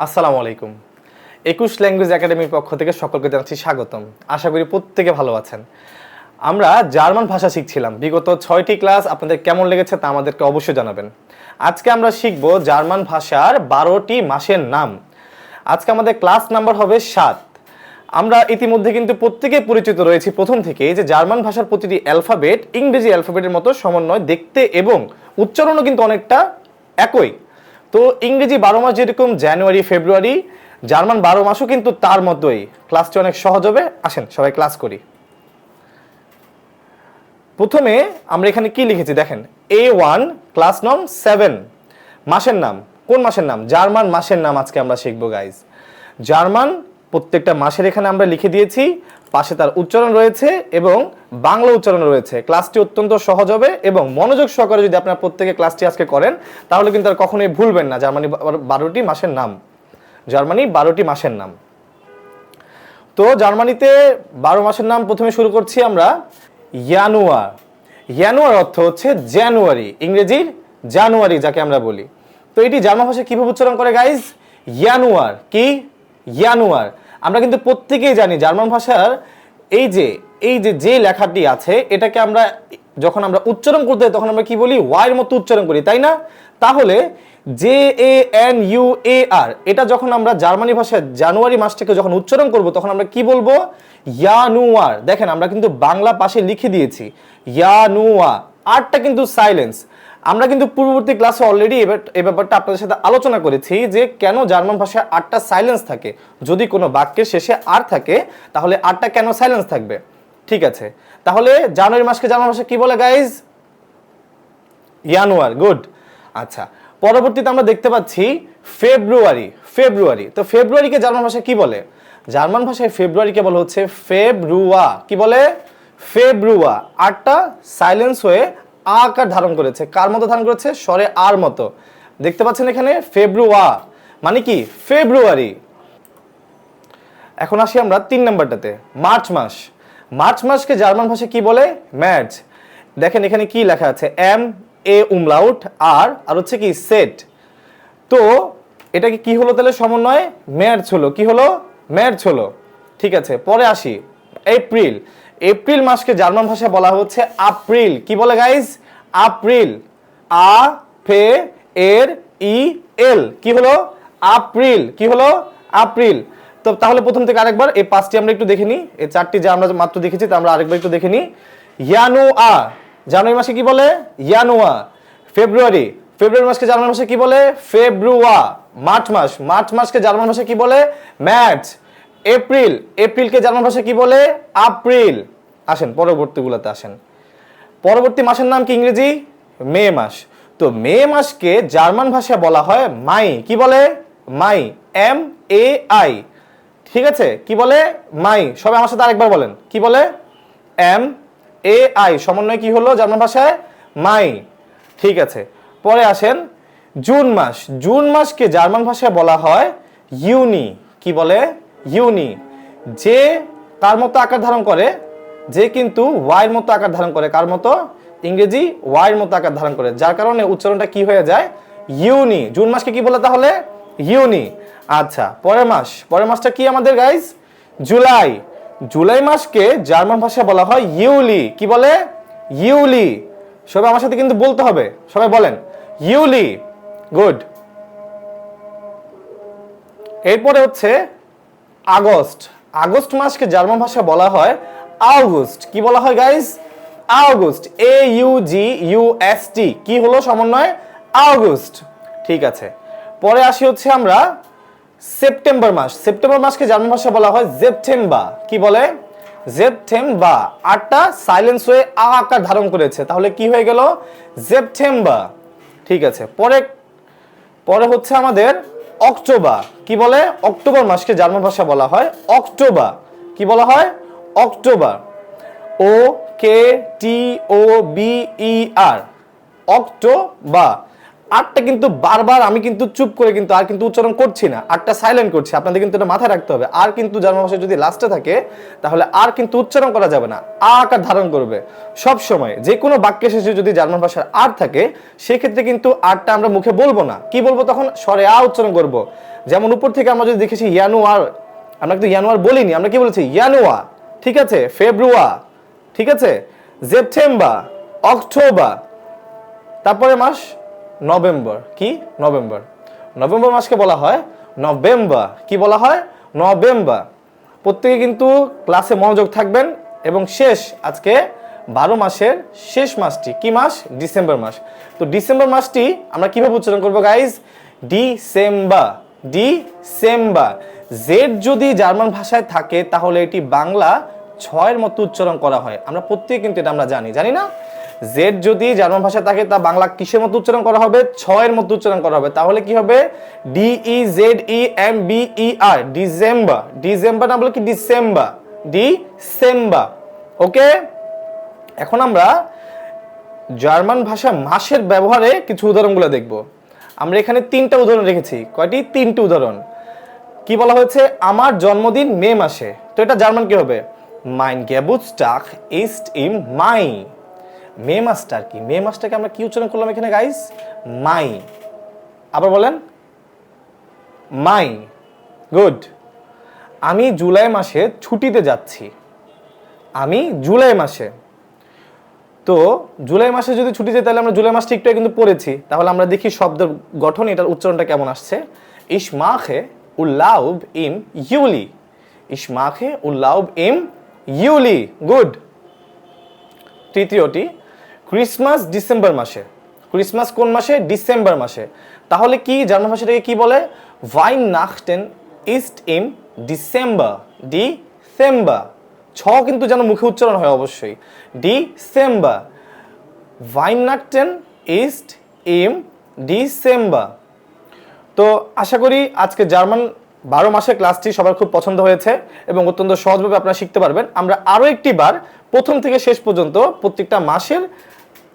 আসসালামু আলাইকুম। একুশ ল্যাঙ্গুয়েজ একাডেমির পক্ষ থেকে সকলকে জানাচ্ছি স্বাগতম। আশা করি প্রত্যেকে ভালো আছেন। আমরা জার্মান ভাষা শিখছিলাম। বিগত ছয়টি ক্লাস আপনাদের কেমন লেগেছে তা আমাদেরকে অবশ্যই জানাবেন। আজকে আমরা শিখব জার্মান ভাষার বারোটি মাসের নাম। আজকে আমাদের ক্লাস নাম্বার হবে সাত। আমরা ইতিমধ্যে কিন্তু প্রত্যেকে পরিচিত রয়েছি প্রথম থেকে। যে জার্মান ভাষার প্রতিটি অ্যালফাবেট ইংরেজি অ্যালফাবেটের মতো সমন্বয় দেখতে এবং উচ্চারণও কিন্তু অনেকটা একই। তো ইংরেজি বারো মাস যেরকম জানুয়ারি, ফেব্রুয়ারি, জার্মান বারো মাসও কিন্তু তার মতোই। ক্লাসটি অনেক সহজ হবে। আসেন, সবাই ক্লাস করি। প্রথমে আমরা এখানে কি লিখেছি? দেখেন এ ওয়ান ক্লাস নং সেভেন মাসের নাম, কোন মাসের নাম? জার্মান মাসের নাম আজকে আমরা শিখব গাইজ জার্মান প্রত্যেকটা মাসের এখানে আমরা লিখে দিয়েছি। পাশে তার উচ্চারণ রয়েছে এবং বাংলা উচ্চারণ রয়েছে। ক্লাসটি অত্যন্ত সহজ হবে এবং মনোযোগ সহকারে যদি আপনার প্রত্যেকে ক্লাসটি আজকে করেন, তাহলে কিন্তু আর কখনোই ভুলবেন না। জার্মানি বারোটি মাসের নাম। জার্মানি বারোটি মাসের নাম। তো জার্মানিতে বারো মাসের নাম প্রথমে শুরু করছি আমরা ইয়ানুয়ার ইয়ানুয়ার অর্থ হচ্ছে জানুয়ারি। ইংরেজির জানুয়ারি যাকে আমরা বলি। তো এটি জার্মান ভাষায় কীভাবে উচ্চারণ করে গাইজ ইয়ানুয়ার কি? ইয়ানুয়ার আমরা কিন্তু প্রত্যেকেই জানি জার্মান ভাষার এই যে এই যে যে লেখাটি আছে, এটাকে আমরা যখন আমরা উচ্চারণ করতে তখন আমরা কি বলি? ওয়াইয়ের মতো উচ্চারণ করি, তাই না? তাহলে J A N U A R এটা যখন আমরা জার্মানি ভাষায় জানুয়ারি মাসটাকে যখন উচ্চারণ করব, তখন আমরা কি বলব? ইয়ানুয়ার দেখেন আমরা কিন্তু বাংলা পাশে লিখে দিয়েছি ইয়ানুয়া আরটা কিন্তু সাইলেন্স আমরা কিন্তু পূর্ববর্তী ক্লাসে অলরেডি এই ব্যাপারটা আপনাদের সাথে আলোচনা করেছি যে কেন জার্মান ভাষায় আটটা সাইলেন্স থাকে। যদি কোনো বাক্যের শেষে আর থাকে, তাহলে আটটা কেন সাইলেন্স থাকবে? ঠিক আছে। তাহলে জানুয়ারি মাসকে জার্মান ভাষা কি বলে গাইজ ইয়ানুয়ার গুড আচ্ছা পরবর্তীতে আমরা দেখতে পাচ্ছি ফেব্রুয়ারি ফেব্রুয়ারি তো ফেব্রুয়ারিকে জার্মান ভাষায় কি বলে? জার্মান ভাষায় ফেব্রুয়ারিকে বলা হচ্ছে ফেব্রুয়া কি বলে? ফেব্রুয়া আটটা সাইলেন্স হয়ে আকার ধারণ করেছে? কার মতো ধারণ করেছে? স্বরে আর মতো। দেখতে পাচ্ছেন এখানে ফেব্রুয়া মানে কি? ফেব্রুয়ারি। এখন আসি আমরা তিন নাম্বারটাতে। মার্চ মাস। মার্চ মাসকে জার্মান ভাষায় কি বলে? ম্যাচ। দেখেন এখানে কি লেখা আছে? এম, এ, উমলাউট, আর আর হচ্ছে কি, সেট। তো এটাকে কি হলো তাহলে? সমন্বয় ম্যাচ হলো। কি হলো? ম্যাচ হলো। ঠিক আছে, পরে আসি। এপ্রিল। এপ্রিল মাসকে জার্মান ভাষায় বলা হচ্ছে আপ্রিল। কি বলে গাইজ আপ্রিল। আ, ফে, এর, ই, এল। কি হলো? আপ্রিল। কি হলো? আপ্রিল। তো তাহলে প্রথম থেকে আরেকবার এই পাঁচটি আমরা একটু দেখে নিই এই চারটি যা আমরা মাত্র দেখেছি, তা আমরা আরেকবার একটু দেখে নিই ইয়ানু আ জানুয়ারি মাসে কি বলে? ইয়ানুয়া। ফেব্রুয়ারি। ফেব্রুয়ারি মাসকে জার্মান ভাষায় কি বলে? ফেব্রুয়া। মার্চ মাস। মার্চ মাসকে জার্মান ভাষায় কি বলে? ম্যাচ। এপ্রিল। এপ্রিলকে জার্মান ভাষায় কি বলে? আপ্রিল। আসেন, পরবর্তীগুলোতে আসেন। পরবর্তী মাসের নাম কি ইংরেজি? মে মাস। তো মে মাসকে জার্মান ভাষায় বলা হয় মাই। কি বলে? মাই। M A I. ঠিক আছে? কি বলে? মাই। সবাই আমার সাথে আরেকবার বলেন। কি বলে? M A I. সমন্বয় কি হলো জার্মান ভাষায়? মাই। ঠিক আছে। পরে আসেন, জুন মাস। জুন মাসকে জার্মান ভাষায় বলা হয় ইউনি। কি বলে? ইউনি। যে তার মতো আকার ধারণ করে যে কিন্তু ওয়াইয়ের মতো আকার ধারণ করে, কার মতো? ইংরেজি ওয়াইয়ের মতো আকার ধারণ করে, যার কারণে উচ্চারণটা কি হয়ে যায়? ইউনি জুন মাসকে কি বলে তাহলে? ইউনি আচ্ছা পরের মাস, পরের মাসটা কি আমাদের গাইজ জুলাই। জুলাই মাসকে জার্মান ভাষায় বলা হয় ইউলি। কি বলে? ইউলি। সবাই আমার সাথে কিন্তু বলতে হবে, সবাই বলেন। ইউলি। গুড। এরপরে হচ্ছে আগস্ট। আগস্ট মাসকে জার্মান ভাষায় বলা হয় আউগুস্ট, কি বলা হয় guys August A U G U S T কি হলো সমন্বয়? আউগুস্ট, ঠিক আছে। পরে আসি হচ্ছে আমরা সেপ্টেম্বর মাস। সেপ্টেম্বর মাসকে জার্মান ভাষা বলা হয় জেপটেম্বা কি বলে? জেপটেম্বা আটটা সাইলেন্স হয়ে আ আকার ধারণ করেছে। তাহলে কি হয়ে গেল? জেপটেম্বা ঠিক আছে। পরে পরে হচ্ছে আমাদের অক্টোবর কি বলে? অক্টোবর মাসকে জার্মান ভাষা বলা হয় অক্টোবর কি বলা হয়? October. O K T O B E R. October. আটটা কিন্তু বারবার আমি কিন্তু চুপ করে কিন্তু আর কিন্তু উচ্চারণ করছি না। আটটা সাইলেন্ট করছি। আপনাদের কিন্তু এটা মাথায় রাখতে হবে। আর কিন্তু জার্মান ভাষা যদি লাস্টে থাকে, তাহলে আর কিন্তু উচ্চারণ করা যাবে না। আ আকার ধারণ করবে। সব সময় যে কোনো বাক্যের শেষে যদি জার্মান ভাষার আর থাকে, সেক্ষেত্রে কিন্তু আরটা আমরা মুখে বলব না। কি বলব তখন? স্বরে আ উচ্চারণ করব। যেমন উপর থেকে আমরা যদি দেখেছি ইয়ানুয়ার আমরা কিন্তু ইয়ানুয়ার বলিনি, আমরা কি বলেছি? ইয়ানুয়া ঠিক আছে, ফেব্রুয়া, ঠিক আছে, সেপ্টেম্বর, অক্টোবর তারপরে মাস নভেম্বর, কি? নভেম্বর। নভেম্বর মাসকে বলা হয় নভেম্বর। কি বলা হয়? নভেম্বর। প্রত্যেকে কিন্তু ক্লাসে মনোযোগ থাকবেন এবং শেষ, আজকে বারো মাসের শেষ মাসটি। কি মাস? ডিসেম্বর মাস। তো ডিসেম্বর মাসটি আমরা কীভাবে উচ্চারণ করব গাইজ ডিসেম্বর। ডিসেম্বর। জেড যদি জার্মান ভাষায় থাকে, তাহলে এটি বাংলা ছয়ের মতো উচ্চারণ করা হয়। আমরা প্রত্যেকে কিন্তু এটা আমরা জানি জানি না? জেড যদি জার্মান ভাষায় থাকে, তা বাংলা কিসের মতো উচ্চারণ করা হবে? ছয়ের মতো উচ্চারণ করা হবে। তাহলে কি হবে? D E Z E M B E R December December না বলে কি? ডিসেম্বর ডিসেম্বর ওকে এখন আমরা জার্মান ভাষা মাসের ব্যবহারে কিছু উদাহরণগুলো দেখব। আমরা এখানে তিনটা উদাহরণ রেখেছি। কয়টি? তিনটি উদাহরণ। কি বলা হয়েছে? আমার জন্মদিন মে মাসে। তো এটা জার্মান কি হবে? মাইন গেবুটস্টাগ ইস্ট ইম মাই মে মাসটা কি। মে মাসটাকে আমরা কি উচ্চারণ করলাম এখানে গাইস মাই আবার বলেন মাই গুড আমি জুলাই মাসে ছুটিতে যাচ্ছি। আমি জুলাই মাসে। তো জুলাই মাসে যদি ছুটি যায়, তাহলে আমরা জুলাই মাসটা একটু কিন্তু পড়েছি। তাহলে আমরা দেখি শব্দের গঠন, এটার উচ্চারণটা কেমন আসছে? ইস মাখে উল্লাউব ইম ইউলি। ইস মাখে উল্লাউব ইম ইউলি। গুড। তৃতীয়টি, ক্রিসমাস ডিসেম্বর মাসে। ক্রিসমাস কোন মাসে? ডিসেম্বর মাসে। তাহলে কি জার্মান ভাষাটাকে কি বলে? ভাইন নাখটেন ইস্ট ইম ডিসেম্বর ডিসেম্বর ছ কিন্তু যেন মুখে উচ্চারণ হয় অবশ্যই। ডিসেম্বর ভাইনাকটেন ইস্ট ইম ডিসেম্বর তো আশা করি আজকে জার্মান বারো মাসের ক্লাসটি সবার খুব পছন্দ হয়েছে এবং অত্যন্ত সহজভাবে আপনারা শিখতে পারবেন। আমরা আরও একটি বার, প্রথম থেকে শেষ পর্যন্ত প্রত্যেকটা মাসের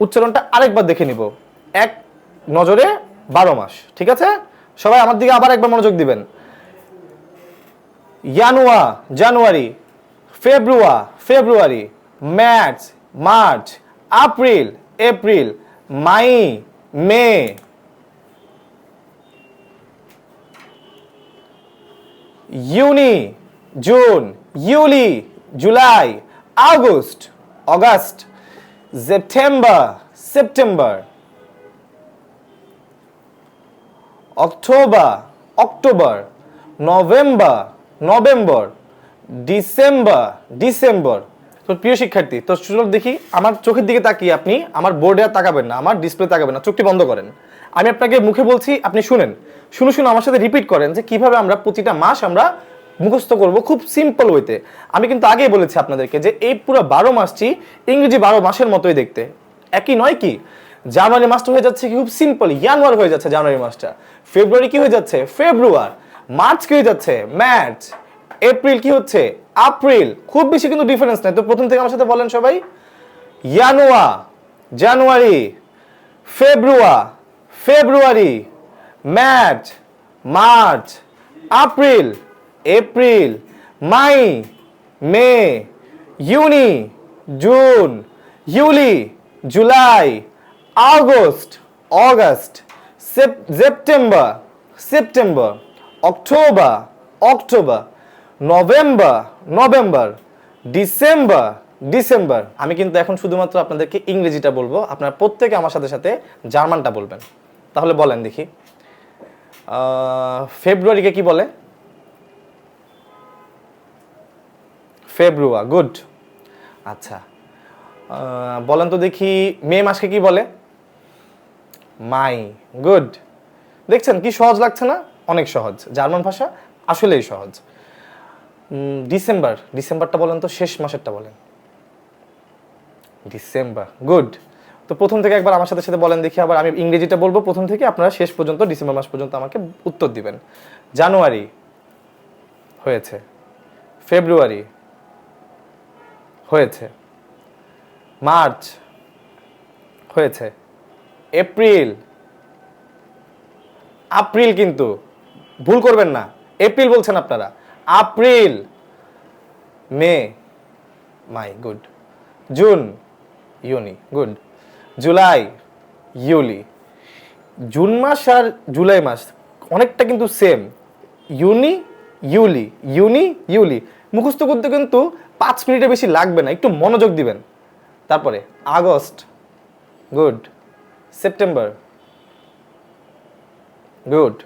উচ্চারণটা আরেকবার দেখে নিব। এক নজরে বারো মাস, ঠিক আছে? সবাই আমার দিকে আবার একবার মনোযোগ দিবেন। জানুয়া, January, ফেব্রুয়া, February, March March April April, মাই, মে ইউনি June ইউলি July August August September September October October November November December December. তো প্রিয় শিক্ষার্থী, তো সুযোগ দেখি আমার চোখের দিকে তাকিয়ে আপনি আমার বোর্ডে আর তাকাবেন না, আমার ডিসপ্লে তাকাবেন না, চোখটি বন্ধ করেন। আমি আপনাকে মুখে বলছি, আপনি শুনেন। শুনে শুনে আমার সাথে রিপিট করেন যে কীভাবে আমরা প্রতিটা মাস আমরা মুখস্থ করব খুব সিম্পল ওয়েতে আমি কিন্তু আগেই বলেছি আপনাদেরকে যে এই পুরো বারো মাসটি ইংরেজি বারো মাসের মতোই দেখতে। একই নয় কি? জানুয়ারি মাসটা হয়ে যাচ্ছে কি খুব সিম্পল জানুয়ারি হয়ে যাচ্ছে জানুয়ারি মাসটা। ফেব্রুয়ারি কি হয়ে যাচ্ছে? ফেব্রুয়ার মার্চ কি হয়ে যাচ্ছে? মার্চ এপ্রিল কি হচ্ছে? এপ্রিল খুব বেশি কিন্তু ডিফারেন্স নাই। তো প্রথম থেকে আমার সাথে বলেন সবাই। জানুয়া January, ফেব্রুয়া, February March March April April, মাই, মে, ইউনি, June, ইউলি, July, August, August September September, October October. November November, December December. আমি কিন্তু এখন শুধুমাত্র আপনাদেরকে ইংরেজিটা বলব। আপনারা প্রত্যেকে আমার সাথে সাথে জার্মানটা বলবেন। তাহলে বলেন দেখি। ফেব্রুয়ারিকে কি বলে? ফেব্রুয়া গুড। আচ্ছা। বলেন তো দেখি, মে মাসকে কি বলে? মাই, গুড। দেখছেন কি সহজ লাগছে না? অনেক সহজ। জার্মান ভাষা আসলেই সহজ। ডিসেম্বর। ডিসেম্বরটা বলেন তো, শেষ মাসেরটা বলেন। December, good. তো প্রথম থেকে একবার আমার সাথে সাথে বলেন দেখি, আবার আমি ইংরেজিটা বলব, প্রথম থেকে আপনারা শেষ পর্যন্ত, ডিসেম্বর মাস পর্যন্ত আমাকে উত্তর দিবেন। জানুয়ারি হয়েছে। ফেব্রুয়ারি হয়েছে। মার্চ হয়েছে। এপ্রিল এপ্রিল কিন্তু ভুল করবেন না। এপ্রিল বলছেন আপনারা। এপ্রিল মে মাই গুড জুন ইউনি গুড জুলাই ইউলি জুন মাস আর জুলাই মাস অনেকটা কিন্তু সেম ইউনি ইউলি ইউনি ইউলি মুখস্থ করতে কিন্তু পাঁচ মিনিটের বেশি লাগবে না, একটু মনোযোগ দিবেন। তারপরে আগস্ট গুড সেপ্টেম্বর গুড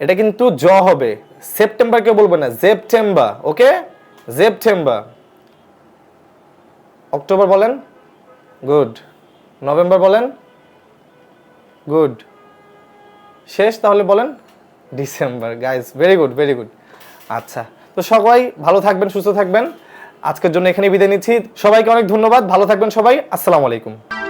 এটা কিন্তু জ হবে। সেপ্টেম্বর কেউ বলবে না, সেপ্টেম্বর, ওকে? সেপ্টেম্বর। অক্টোবর বলেন? গুড। নভেম্বর বলেন? গুড। শেষ তাহলে বলেন? December. Guys very good very good. আচ্ছা তো সবাই ভালো থাকবেন, সুস্থ থাকবেন। আজকের জন্য এখানে বিদায় নিচ্ছি। সবাইকে অনেক ধন্যবাদ। ভালো থাকবেন সবাই। আসসালামু আলাইকুম।